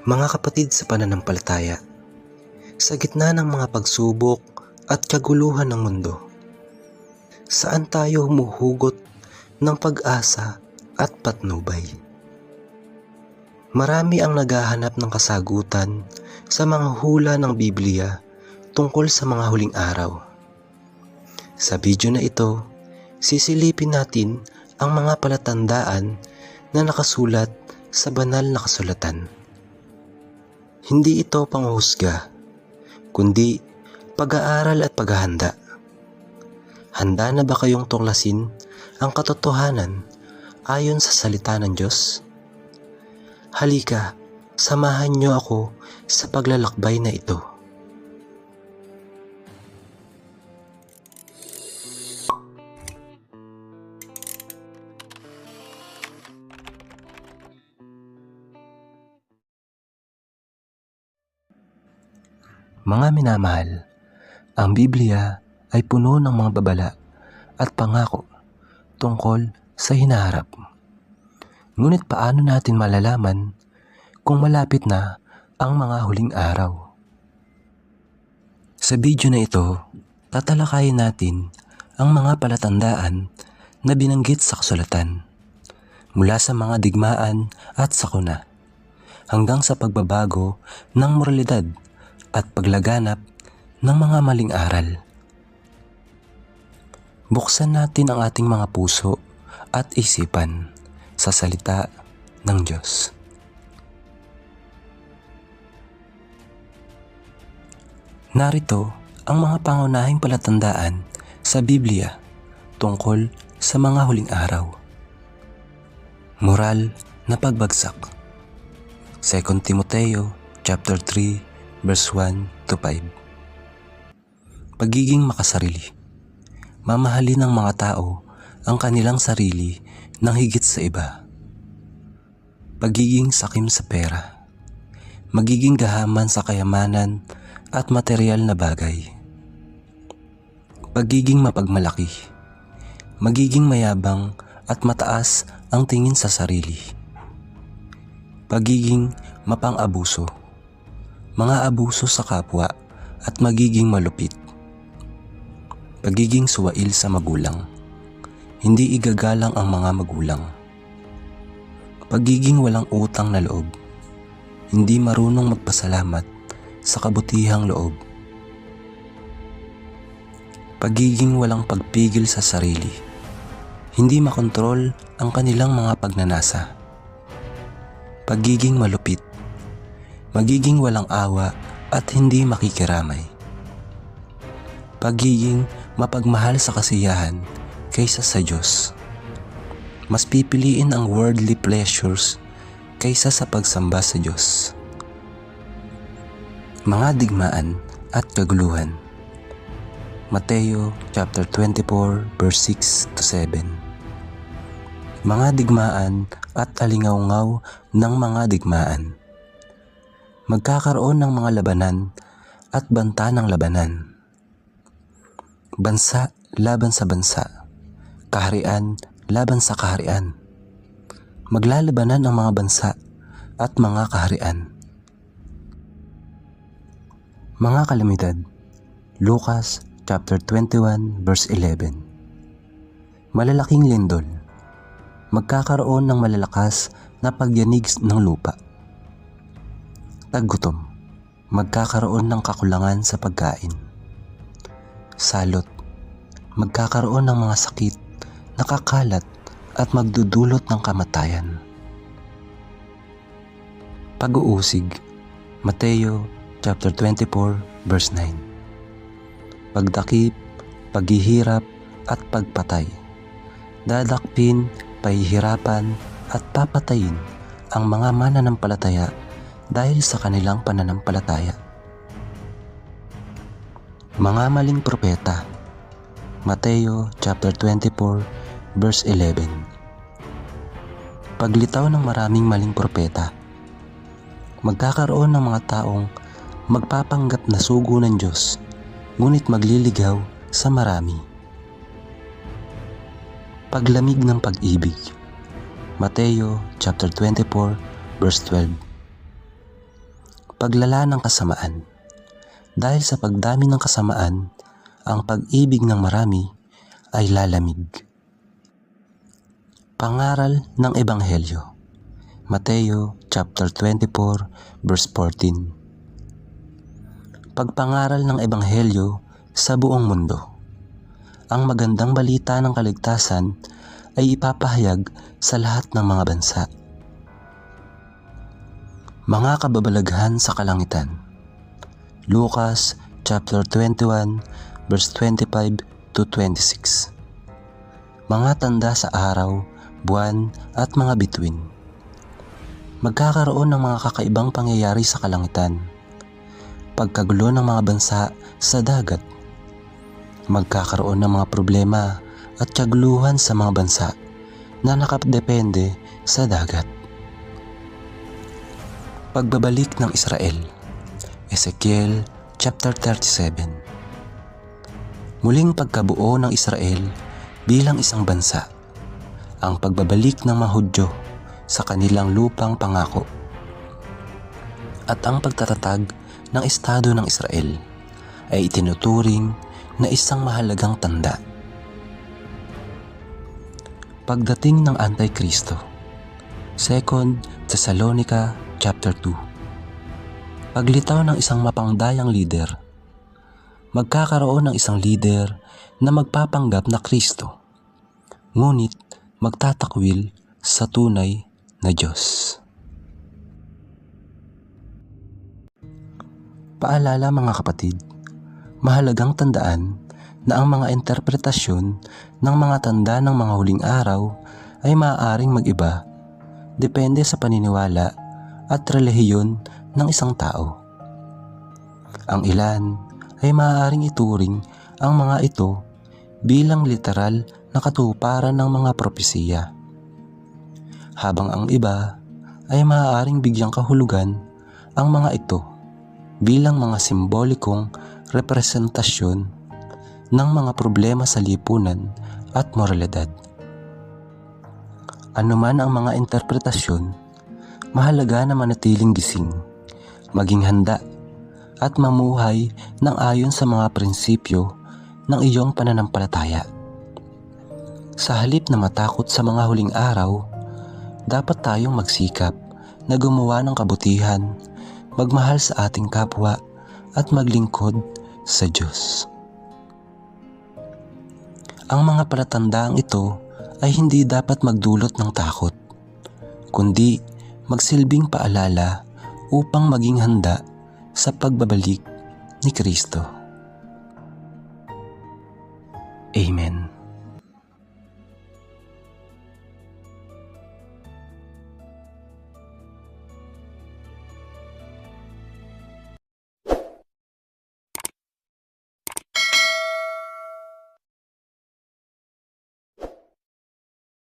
Mga kapatid sa pananampalataya, sa gitna ng mga pagsubok at kaguluhan ng mundo, saan tayo humuhugot ng pag-asa at patnubay? Marami ang naghahanap ng kasagutan sa mga hula ng Biblia tungkol sa mga huling araw. Sa video na ito, sisilipin natin ang mga palatandaan na nakasulat sa banal na kasulatan. Hindi ito panghusga, kundi pag-aaral at paghahanda. Handa na ba kayong tuklasin ang katotohanan ayon sa salita ng Diyos? Halika, samahan niyo ako sa paglalakbay na ito. Mga minamahal, ang Biblia ay puno ng mga babala at pangako tungkol sa hinaharap. Ngunit paano natin malalaman kung malapit na ang mga huling araw? Sa video na ito, tatalakayin natin ang mga palatandaan na binanggit sa kasulatan mula sa mga digmaan at sakuna hanggang sa pagbabago ng moralidad at paglaganap ng mga maling aral. Buksan natin ang ating mga puso at isipan sa salita ng Diyos. Narito ang mga pangunahing palatandaan sa Biblia tungkol sa mga huling araw. Moral na pagbagsak. 2 Timoteo chapter 3 verse 1 to 5. Pagiging makasarili. Mamahalin ng mga tao ang kanilang sarili ng higit sa iba. Pagiging sakim sa pera. Magiging gahaman sa kayamanan at material na bagay. Pagiging mapagmalaki. Magiging mayabang at mataas ang tingin sa sarili. Pagiging mapang-abuso. Mga abuso sa kapwa at magiging malupit. Pagiging suwail sa magulang. Hindi igagalang ang mga magulang. Pagiging walang utang na loob. Hindi marunong magpasalamat sa kabutihang loob. Pagiging walang pagpigil sa sarili. Hindi makontrol ang kanilang mga pagnanasa. Pagiging malupit. Magiging walang awa at hindi makikiramay. Pagiging mapagmahal sa kasiyahan kaysa sa Diyos. Mas pipiliin ang worldly pleasures kaysa sa pagsamba sa Diyos mga digmaan at kaguluhan. Mateo chapter 24 verse 6 to 7. Mga digmaan at alingaw-ngaw ng mga digmaan. Magkakaroon ng mga labanan at banta ng labanan. Bansa laban sa bansa. Kaharian laban sa kaharian. Maglalabanan ang mga bansa at mga kaharian mga kalamidad. Lucas chapter 21 verse 11. Malalaking lindol. Magkakaroon ng malalakas na pagyanig ng lupa. Taggutom. Magkakaroon ng kakulangan sa pagkain. Salot. Magkakaroon ng mga sakit, nakakalat at magdudulot ng kamatayan. Pag-uusig. Mateo chapter 24 verse 9. Pagdakip, paghihirap at pagpatay. Dadakpin, pahihirapan at papatayin ang mga mananampalataya dahil sa kanilang pananampalataya. Mga maling propeta Mateo chapter 24 verse 11 Paglitaw ng maraming maling propeta magkakaroon ng mga taong magpapanggap na sugo ng Diyos, ngunit magliligaw sa marami. Paglamig ng pag-ibig Mateo chapter 24 verse 12 paglala ng kasamaan. Dahil sa pagdami ng kasamaan, ang pag-ibig ng marami ay lalamig. Pangaral ng Ebanghelyo Mateo chapter 24 verse 14 Pagpangaral ng Ebanghelyo sa buong mundo Ang magandang balita ng kaligtasan ay ipapahayag sa lahat ng mga bansa. Mga kababalaghan sa kalangitan. Lucas chapter 21 verse 25 to 26 Mga tanda sa araw, buwan at mga bituin. Magkakaroon ng mga kakaibang pangyayari sa kalangitan. Pagkagulo ng mga bansa sa dagat. Magkakaroon ng mga problema at kaguluhan sa mga bansa na nakadepende sa dagat. Pagbabalik ng Israel. Ezekiel chapter 37 Muling pagkabuo ng Israel bilang isang bansa ang pagbabalik ng mga Hudyo sa kanilang lupang pangako. At ang pagtatatag ng Estado ng Israel ay itinuturing na isang mahalagang tanda. Pagdating ng Antikristo 2 Thessalonica chapter 2 Paglitaw ng isang mapangdayang leader Magkakaroon ng isang leader na magpapanggap na Kristo. Ngunit magtatakwil sa tunay na Diyos. Paalala mga kapatid, mahalagang tandaan na ang mga interpretasyon ng mga tanda ng mga huling araw ay maaaring mag-iba depende sa paniniwala at relihiyon ng isang tao. Ang ilan ay maaaring ituring ang mga ito bilang literal na katuparan ng mga propesiya. Habang ang iba ay maaaring bigyang kahulugan ang mga ito bilang mga simbolikong representasyon ng mga problema sa lipunan at moralidad. Ano man ang mga interpretasyon, mahalaga na manatiling gising, maging handa, at mamuhay ng ayon sa mga prinsipyo ng iyong pananampalataya. Sa halip na matakot sa mga huling araw, dapat tayong magsikap na gumawa ng kabutihan, magmahal sa ating kapwa at maglingkod sa Diyos. Ang mga palatandaang ito ay hindi dapat magdulot ng takot, kundi magsilbing paalala upang maging handa sa pagbabalik ni Kristo. Amen.